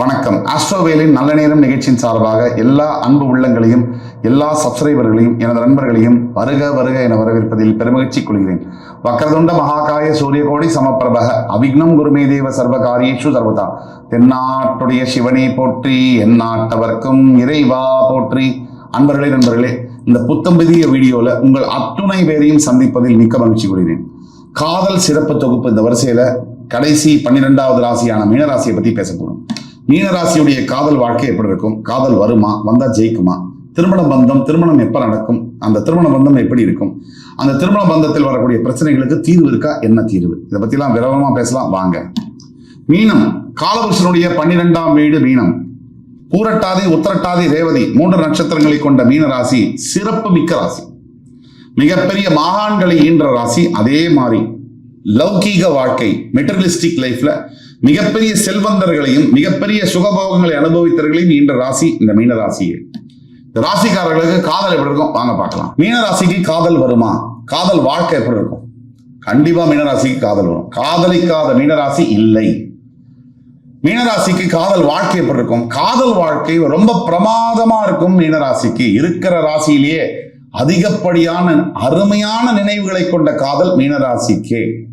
வணக்கம். ஆஸ்ட்ரோவேலின் நல்ல நேரம் நிகழ்ச்சியின் சார்பாக எல்லா அன்பு உள்ளங்களையும் எல்லா சப்ஸ்கிரைபர்களையும் எனது நண்பர்களையும் வருக வருக என வரவேற்பதில் பெருமகிழ்ச்சி கொள்கிறேன். வக்கரதுண்ட மகாகாய சூரியகோடி சமப்பிரபக அவிக்னம் குருமே தேவ சர்வகாரியேஷு சர்வதா. தென்னாட்டுடைய சிவனை போற்றி எந்நாட்டவர்க்கும் இறைவா போற்றி. அன்பர்களே நண்பர்களே இந்த புத்தம்பதிய வீடியோல உங்கள் அத்துணை பேரையும் சந்திப்பதில் மிக்க மகிழ்ச்சி கொள்கிறேன். காதல் சிறப்பு தொகுப்பு இந்த வரிசையில கடைசி பன்னிரெண்டாவது ராசியான மீனராசியை பத்தி பேச போறோம். மீனராசியுடைய காதல் வாழ்க்கை எப்படி இருக்கும்? காதல் வருமா? வந்தா ஜெயிக்குமா? திருமண பந்தம் திருமணம் எப்ப நடக்கும்? அந்த திருமண பந்தம் எப்படி இருக்கும்? அந்த திருமண பந்தத்தில் வரக்கூடிய பிரச்சனைகளுக்கு தீர்வு இருக்கா? என்ன தீர்வு? இதை பத்திலாம் விரவமா பேசலாம். வாங்க. மீனம். காலபுருஷனுடைய பன்னிரெண்டாம் வீடு மீனம். பூரட்டாதி உத்தரட்டாதி ரேவதி மூன்று நட்சத்திரங்களை கொண்ட மீனராசி சிறப்பு மிக்க ராசி. மிகப்பெரிய மாகாண்களை ஈன்ற ராசி அதே மாதிரி. லௌகீக வாழ்க்கை மெட்டரலிஸ்டிக் லைஃப்ல மிகப்பெரிய செல்வந்தர்களையும் மிகப்பெரிய சுகபோகங்களை அனுபவித்தவர்களையும் ஈன்ற ராசி இந்த மீன ராசியே ராசிக்காரர்களுக்கு காதல் எப்படி இருக்கும்? வாங்க பார்க்கலாம். மீன ராசிக்கு காதல் வருமா? காதல் வாழ்க்கை எப்படி இருக்கும்? கண்டிப்பா மீனராசிக்கு காதல் வரும். காதலிக்காத மீனராசி இல்லை. மீனராசிக்கு காதல் வாழ்க்கை எப்படி இருக்கும்? காதல் வாழ்க்கை ரொம்ப பிரமாதமா இருக்கும் மீனராசிக்கு இருக்கிற ராசியிலேயே அதிகப்படியான அருமையான நினைவுகளை கொண்ட காதல் மீனராசிக்கே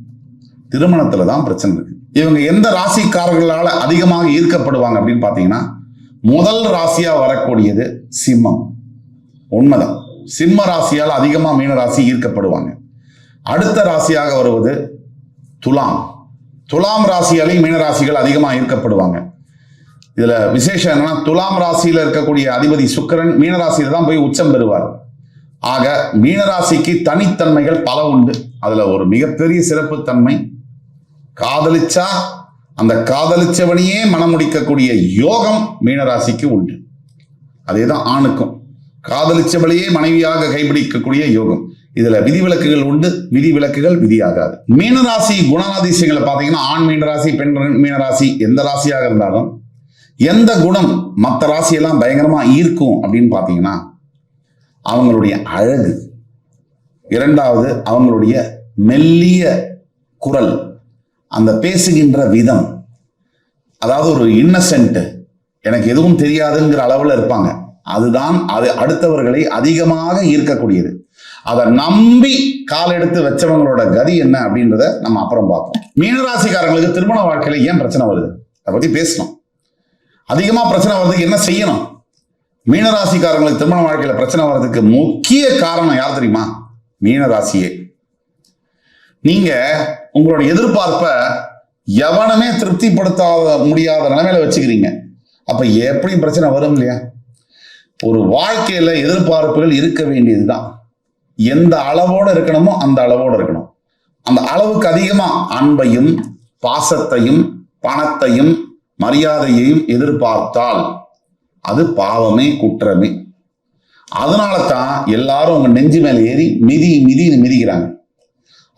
திருமணத்துல தான் பிரச்சனை இருக்கு. இவங்க எந்த ராசிக்காரர்களால அதிகமாக ஈர்க்கப்படுவாங்க அப்படின்னு பாத்தீங்கன்னா முதல் ராசியா வரக்கூடியது சிம்மம். உண்மைதான். சிம்ம ராசியால் அதிகமா மீனராசி ஈர்க்கப்படுவாங்க. அடுத்த ராசியாக வருவது துலாம். துலாம் ராசியாலையும் மீனராசிகள் அதிகமாக ஈர்க்கப்படுவாங்க. இதுல விசேஷம் என்னன்னா துலாம் ராசியில இருக்கக்கூடிய அதிபதி சுக்கிரன் மீனராசியில தான் போய் உச்சம் பெறுவார். ஆக மீனராசிக்கு தனித்தன்மைகள் பல உண்டு. அதுல ஒரு மிகப்பெரிய சிறப்பு தன்மை காதலிச்சா அந்த காதலிச்சவனையே மனம் முடிக்கக்கூடிய யோகம் மீனராசிக்கு உண்டு. அதேதான் ஆணுக்கும். காதலிச்சவளையே மனைவியாக கைப்பிடிக்கக்கூடிய யோகம். இதுல விதிவிலக்குகள் உண்டு விதிவிலக்குகள் விதியாகாது. மீனராசி குணாதிசயங்களை பார்த்தீங்கன்னா ஆண் மீனராசி பெண் மீனராசி எந்த ராசியாக இருந்தாலும் எந்த குணம் மற்ற ராசியெல்லாம் பயங்கரமா ஈர்க்கும் அப்படின்னு பார்த்தீங்கன்னா அவங்களுடைய அழகு. இரண்டாவது அவங்களுடைய மெல்லிய குரல். அந்த பேசுகின்ற விதம் அதாவது ஒரு இன்னசென்ட் எனக்கு எதுவும் தெரியாதுங்கிற அளவில் இருப்பாங்க. அதுதான் அது அடுத்தவர்களை அதிகமாக ஈர்க்கக்கூடியது. அதை நம்பி கால் எடுத்து வச்சவங்களோட கதி என்ன அப்படின்றத நம்ம அப்புறம் பார்ப்போம். மீனராசிக்காரங்களுக்கு திருமண வாழ்க்கையில ஏன் பிரச்சனை வருது? அதை பத்தி பேசணும். அதிகமா பிரச்சனை வர்றதுக்கு என்ன செய்யணும்? மீனராசிக்காரங்களுக்கு திருமண வாழ்க்கையில பிரச்சனை வர்றதுக்கு முக்கிய காரணம் யார் தெரியுமா? மீனராசியே. நீங்க உங்களோட எதிர்பார்ப்ப எவனுமே திருப்திப்படுத்தாத முடியாத நிலைமையில வச்சுக்கிறீங்க. அப்ப எப்படி பிரச்சனை வரும் இல்லையா? ஒரு வாழ்க்கையில எதிர்பார்ப்புகள் இருக்க வேண்டியதுதான். எந்த அளவோட இருக்கணுமோ அந்த அளவோட இருக்கணும். அந்த அளவுக்கு அதிகமா அன்பையும் பாசத்தையும் பணத்தையும் மரியாதையையும் எதிர்பார்த்தால் அது பாவமே குற்றமே. அதனால தான் எல்லாரும் உங்க நெஞ்சு மேல ஏறி மிதி மிதின்னு மிதிக்கிறாங்க.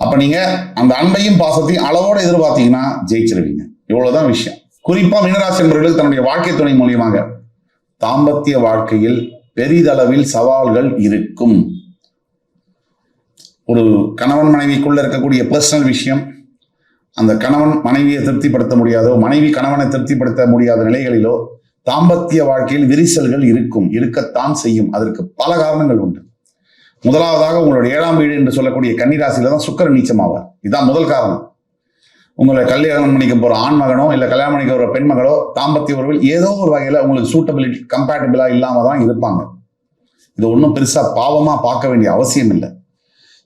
அப்ப நீங்க அந்த அன்பையும் பாசத்தையும் அளவோட எதிர்பார்த்தீங்கன்னா ஜெயிச்சிருவீங்க. இவ்வளவுதான் விஷயம். குறிப்பா மீனராசி என்பவர்களுக்கு தன்னுடைய வாழ்க்கை துணை மூலியமாக தாம்பத்திய வாழ்க்கையில் பெரிதளவில் சவால்கள் இருக்கும். ஒரு கணவன் மனைவிக்குள்ள இருக்கக்கூடிய பர்சனல் விஷயம் அந்த கணவன் மனைவியை திருப்திப்படுத்த முடியாதோ மனைவி கணவனை திருப்திப்படுத்த முடியாத நிலைகளிலோ தாம்பத்திய வாழ்க்கையில் விரிசல்கள் இருக்கும். இருக்கத்தான் செய்யும். அதற்கு பல காரணங்கள் உண்டு. முதலாவதாக உங்களுடைய ஏழாம் வீடு என்று சொல்லக்கூடிய கன்னிராசியில தான் சுக்கர நீச்சமாவார். இதுதான் முதல் காரணம். உங்களை கல்யாணம் பண்ணிக்க போற ஆண் மகனோ இல்லை கல்யாணம் பண்ணிக்க போற பெண் மகளோ தாம்பத்திய உறவில் ஏதோ ஒரு வகையில் உங்களுக்கு சூட்டபிலிட்டி கம்பேட்டபிளா இல்லாம தான் இருப்பாங்க. இது ஒன்றும் பெருசா பாவமா பார்க்க வேண்டிய அவசியம் இல்லை.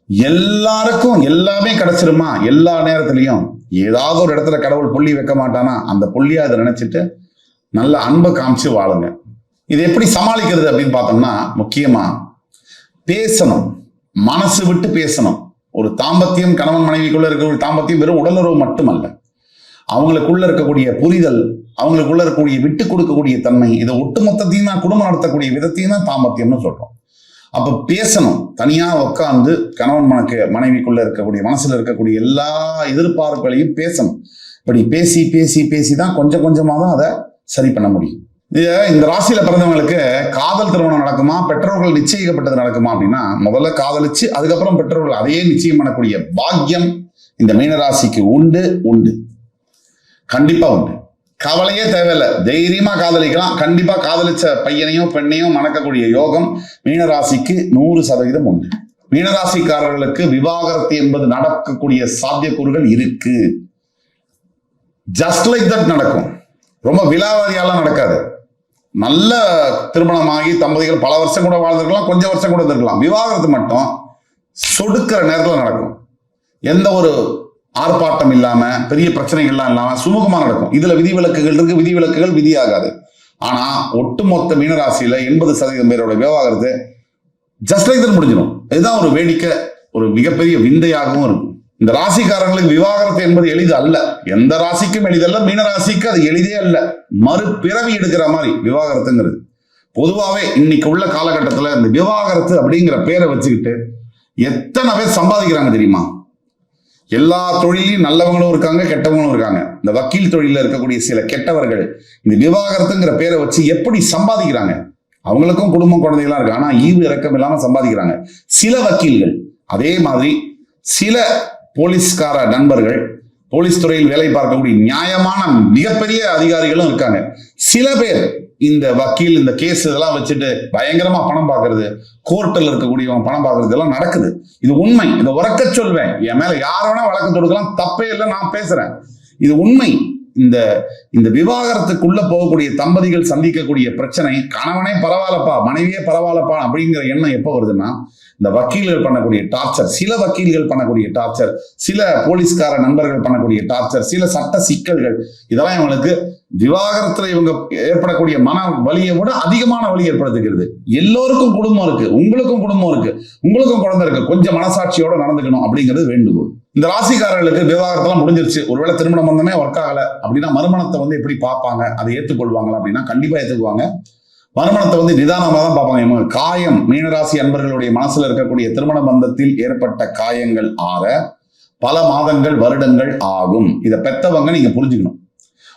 எல்லாருக்கும் எல்லாமே கிடைச்சிருமா? எல்லா நேரத்திலையும். ஏதாவது ஒரு இடத்துல கடவுள் புள்ளி வைக்க மாட்டானா? அந்த புள்ளியை அதை நினைச்சிட்டு நல்ல அன்பை காமிச்சு வாழுங்க. இது எப்படி சமாளிக்கிறது அப்படின்னு பார்த்தோம்னா முக்கியமா பேசணும். மனசு விட்டு பேசணும். ஒரு தாம்பத்தியம் கணவன் மனைவிக்குள்ள இருக்கக்கூடிய தாம்பத்தியம் வெறும் உடலுறவு மட்டுமல்ல. அவங்களுக்குள்ள இருக்கக்கூடிய புரிதல் அவங்களுக்குள்ள இருக்கக்கூடிய விட்டு கொடுக்கக்கூடிய தன்மை இதை ஒட்டுமொத்தத்தையும் தான் குடும்பம் நடத்தக்கூடிய விதத்தையும் தான் தாம்பத்தியம்னு சொல்றோம். அப்ப பேசணும். தனியா உட்காந்து கணவன் மனக்கு மனைவிக்குள்ள இருக்கக்கூடிய மனசுல இருக்கக்கூடிய எல்லா எதிர்பார்ப்புகளையும் பேசணும். இப்படி பேசி பேசி பேசி தான் கொஞ்சம் கொஞ்சமாக தான் அதை சரி பண்ண முடியும். இந்த ராசியில பிறந்தவங்களுக்கு காதல் திருமணம் நடக்குமா? பெற்றோர்கள் நிச்சயிக்கப்பட்டது நடக்குமா அப்படின்னா முதல்ல காதலிச்சு அதுக்கப்புறம் பெற்றோர்கள் அதையே நிச்சயம் பண்ணக்கூடிய பாக்கியம் இந்த மீனராசிக்கு உண்டு உண்டு. கண்டிப்பா உண்டு. கவலையே தேவையில்லை. தைரியமா காதலிக்கலாம். கண்டிப்பா காதலிச்ச பையனையும் பெண்ணையும் மணக்கக்கூடிய யோகம் மீனராசிக்கு நூறு சதவீதம் உண்டு. மீனராசிக்காரர்களுக்கு விவாகரத்து என்பது நடக்கக்கூடிய சாத்தியக்கூறுகள் இருக்கு. ஜஸ்ட் லைக் தட் நடக்கும். ரொம்ப விலாவாரியாலாம் நடக்காது. நல்ல திருமணமாகி தம்பதிகள் பல வருஷம் கூட வாழ்ந்திருக்கலாம் கொஞ்சம் வருஷம் கூட இருந்திருக்கலாம். விவாகரத்து மட்டும் சொடுக்கிற நேரத்தில் நடக்கும். எந்த ஒரு ஆர்ப்பாட்டம் இல்லாம பெரிய பிரச்சனைகள்லாம் இல்லாம சுமூகமா நடக்கும். இதுல விதிவிலக்குகள் இருக்கு விதிவிலக்குகள் விதியாகாது. ஆனா ஒட்டுமொத்த மீனராசியில எண்பது சதவீதம் பேரோட விவாகரத்து ஜஸ்ட் லைக் முடிஞ்சிடும். இதுதான் ஒரு வேடிக்கை ஒரு மிகப்பெரிய விந்தையாகவும் இருக்கும். இந்த ராசிக்காரங்களுக்கு விவாகரத்து என்பது எளிது அல்ல. எந்த ராசிக்கும் எளிதல்ல மீன ராசிக்கு அது எளிதே அல்ல. மறுபிறவி எடுக்கிற மாதிரி விவாகரத்துங்கிறது. பொதுவாகவே இன்னைக்கு உள்ள காலகட்டத்தில் இந்த விவாகரத்து அப்படிங்கிற பேரை வச்சுக்கிட்டு எத்தனை பேர் சம்பாதிக்கிறாங்க தெரியுமா? எல்லா தொழிலையும் நல்லவங்களும் இருக்காங்க கெட்டவங்களும் இருக்காங்க. இந்த வக்கீல் தொழிலில் இருக்கக்கூடிய சில கெட்டவர்கள் இந்த விவாகரத்துங்கிற பேரை வச்சு எப்படி சம்பாதிக்கிறாங்க? அவங்களுக்கும் குடும்பம் குழந்தைகளாம் இருக்கு. ஆனால் ஈவு இறக்கம் இல்லாமல் சம்பாதிக்கிறாங்க. சில வக்கீல்கள் அதே மாதிரி சில போலீஸ்கார நண்பர்கள் போலீஸ் துறையில் வேலை பார்க்கக்கூடிய நியாயமான மிகப்பெரிய அதிகாரிகளும் இருக்காங்க. சில பேர் இந்த வக்கீல் இந்த கேஸ் இதெல்லாம் வச்சுட்டு பயங்கரமா பணம் பார்க்கறது கோர்ட்டில் இருக்கக்கூடியவன் பணம் பார்க்கறது இதெல்லாம் நடக்குது. இது உண்மை. இதை உறக்க சொல்வேன். என் மேல யார் வேணா வழக்கு தொடுக்கலாம். தப்பே இல்லை நான் பேசுறேன். இது உண்மை. இந்த இந்த விவாகரத்துக்குள்ள போகக்கூடிய தம்பதிகள் சந்திக்கக்கூடிய பிரச்சனை கணவனே பரவாயில்லப்பா மனைவியே பரவாயில்லப்பா அப்படிங்கிற எண்ணம் எப்போ வருதுன்னா இந்த வக்கீல்கள் பண்ணக்கூடிய டார்ச்சர் சில வக்கீல்கள் பண்ணக்கூடிய டார்ச்சர் சில போலீஸ்கார நண்பர்கள் பண்ணக்கூடிய டார்ச்சர் சில சட்ட சிக்கல்கள் இதெல்லாம் இவங்களுக்கு விவாகரத்துல இவங்க ஏற்படக்கூடிய மன வலியை விட அதிகமான வலி ஏற்படுத்துகிறது எல்லோருக்கும் குடும்பம் இருக்கு. உங்களுக்கும் குடும்பம் இருக்கு. உங்களுக்கும் குழந்தை இருக்கு. கொஞ்சம் மனசாட்சியோட நடந்துக்கணும் அப்படிங்கிறது வேண்டுகோள். இந்த ராசிக்காரர்களுக்கு விவாகரத்தெல்லாம் முடிஞ்சிருச்சு. ஒருவேளை திருமணம் வந்தமே ஒர்க் ஆகல. அப்படின்னா மறுமணத்தை வந்து எப்படி பார்ப்பாங்க? அதை ஏற்றுக்கொள்வாங்களா அப்படின்னா கண்டிப்பா ஏற்றுக்குவாங்க. மறுமணத்தை வந்து நிதானமாக தான் பார்ப்பாங்க. இவங்க காயம் மீனராசி அன்பர்களுடைய மனசுல இருக்கக்கூடிய திருமண பந்தத்தில் ஏற்பட்ட காயங்கள் ஆக பல மாதங்கள் வருடங்கள் ஆகும். இதை பெத்தவங்க நீங்க புரிஞ்சுக்கணும்.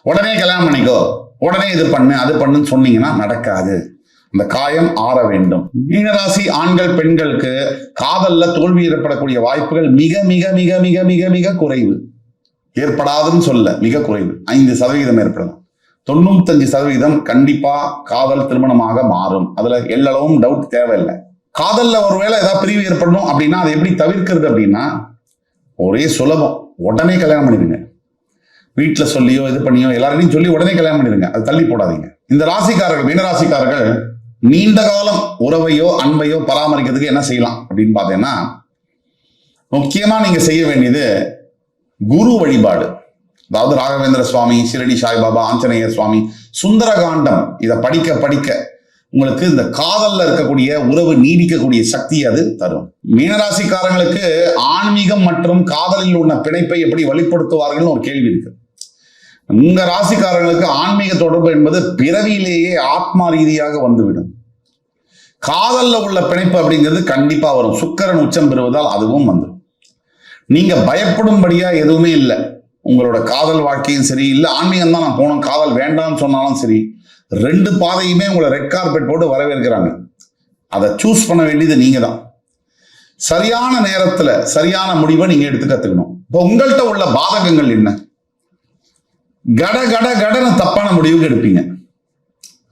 உடனே கல்யாணம் பண்ணிக்கோ. உடனே இது பண்ணு அது பண்ணுன்னு சொன்னீங்கன்னா நடக்காது. அந்த காயம் ஆற வேண்டும். மீனராசி ஆண்கள் பெண்களுக்கு காதல்ல தோல்வி ஏற்படக்கூடிய வாய்ப்புகள் மிக மிக மிக மிக மிக மிக குறைவு. ஏற்படாதுன்னு சொல்ல மிக குறைவு. ஐந்து சதவீதம் ஏற்படலாம். தொண்ணூத்தஞ்சு சதவீதம் கண்டிப்பா காதல் திருமணமாக மாறும். அதுல எல்லளவும் டவுட் தேவையில்லை. காதல்ல ஒருவேளை ஏதாவது பிரிவு ஏற்படணும் அப்படின்னா அதை எப்படி தவிர்க்கிறது அப்படின்னா ஒரே சுலபம். உடனே கல்யாணம் பண்ணிடுங்க. வீட்டில் சொல்லியோ இது பண்ணியோ எல்லாரையும் சொல்லி உடனே கல்யாணம் பண்ணிடுங்க. அது தள்ளி போடாதீங்க. இந்த ராசிக்காரர்கள் மீனராசிக்காரர்கள் நீண்ட காலம் உறவையோ அன்பையோ பராமரிக்கிறதுக்கு என்ன செய்யலாம் அப்படின்னு பார்த்தீங்கன்னா முக்கியமாக நீங்கள் செய்ய வேண்டியது குரு வழிபாடு. அதாவது ராகவேந்திர சுவாமி சிரடி சாய்பாபா ஆஞ்சநேயர் சுவாமி சுந்தரகாண்டம். இதை படிக்க படிக்க உங்களுக்கு இந்த காதல்ல இருக்கக்கூடிய உறவு நீடிக்கக்கூடிய சக்தி அது தரும். மீனராசிக்காரங்களுக்கு ஆன்மீகம் மற்றும் காதலில் உள்ள பிணைப்பை எப்படி வெளிப்படுத்துவார்கள்னு ஒரு கேள்வி இருக்கு. உங்க ராசிக்காரங்களுக்கு ஆன்மீக தொடர்பு என்பது பிறவியிலேயே ஆத்மா ரீதியாக வந்துவிடும். காதல்ல உள்ள பிணைப்பு அப்படிங்கிறது கண்டிப்பா வரும். சுக்கரன் உச்சம் பெறுவதால் அதுவும் வந்துடும் நீங்க பயப்படும்படியா எதுவுமே இல்லை. உங்களோட காதல் வாழ்க்கையும் சரி இல்லை ஆன்மீகம் தான் நான் போனோம் காதல் வேண்டாம்னு சொன்னாலும் சரி ரெண்டு பாதையுமே உங்களை ரெட் கார்பெட் போட்டு வரவேற்கிறாங்க. அதை சூஸ் பண்ண வேண்டியது நீங்க தான். சரியான நேரத்துல சரியான முடிவை நீங்க எடுத்து கத்துக்கணும். இப்போ உங்கள்கிட்ட உள்ள பாதகங்கள் என்ன? கட கட கடன தப்பான முடிவுக்கு எடுப்பீங்க.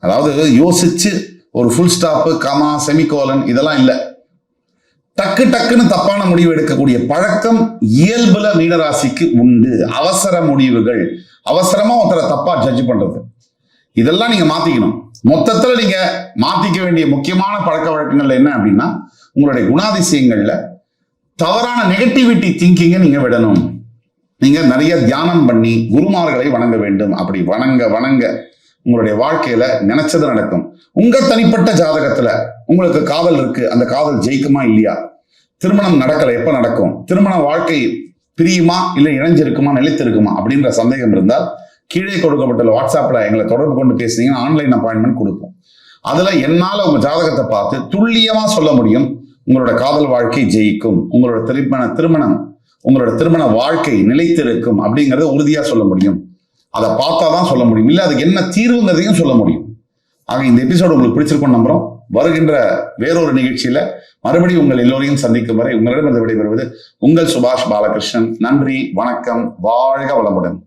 அதாவது யோசிச்சு ஒரு ஃபுல் ஸ்டாப்பு கமா செமிகோலன் இதெல்லாம் இல்லை. டக்கு டக்குன்னு தப்பான முடிவு எடுக்கக்கூடிய பழக்கம் இயல்புல மீனராசிக்கு உண்டு. அவசர முடிவுகள். அவசரமா ஒருத்தரை தப்பா ஜட்ஜ் பண்றது. இதெல்லாம் நீங்க மாத்திக்கணும். மொத்தத்துல நீங்க மாத்திக்க வேண்டிய முக்கியமான பழக்க வழக்கங்கள் என்ன அப்படின்னா உங்களுடைய குணாதிசயங்கள்ல தவறான நெகட்டிவிட்டி திங்கிங்கை நீங்க விடணும். நீங்க நிறைய தியானம் பண்ணி குருமார்களை வணங்க வேண்டும். அப்படி வணங்க வணங்க உங்களுடைய வாழ்க்கையில நினைச்சது நடக்கும். உங்க தனிப்பட்ட ஜாதகத்துல உங்களுக்கு காதல் இருக்கு. அந்த காதல் ஜெயிக்குமா இல்லையா? திருமணம் நடக்கல எப்ப நடக்கும்? திருமண வாழ்க்கை பிரியுமா இல்லை இணைஞ்சிருக்குமா நிலைத்திருக்குமா அப்படின்ற சந்தேகம் இருந்தால் கீழே கொடுக்கப்பட்டுள்ள வாட்ஸ்அப்ல எங்களை தொடர்பு கொண்டு பேசுனீங்கன்னா ஆன்லைன் அப்பாயின்மெண்ட் கொடுப்போம். அதுல என்னால உங்க ஜாதகத்தை பார்த்து துல்லியமா சொல்ல முடியும். உங்களோட காதல் வாழ்க்கை ஜெயிக்கும். உங்களோட திருமண திருமணம் உங்களோட திருமண வாழ்க்கை நிலைத்திருக்கும் அப்படிங்கிறத உறுதியா சொல்ல முடியும். அதை பார்த்தா தான் சொல்ல முடியும். இல்லை அதுக்கு என்ன தீர்வுங்கிறதையும் சொல்ல முடியும். ஆக இந்த எபிசோடு உங்களுக்கு பிடிச்சிருக்கும் நம்புறோம். வருகின்ற வேறொரு நிகழ்ச்சியில மறுபடியும் உங்கள் எல்லோரையும் சந்திக்கும் வரை உங்களிடம் விடைபெறுவது உங்கள் சுபாஷ் பாலகிருஷ்ணன். நன்றி வணக்கம் வாழ்க வளமுடன்.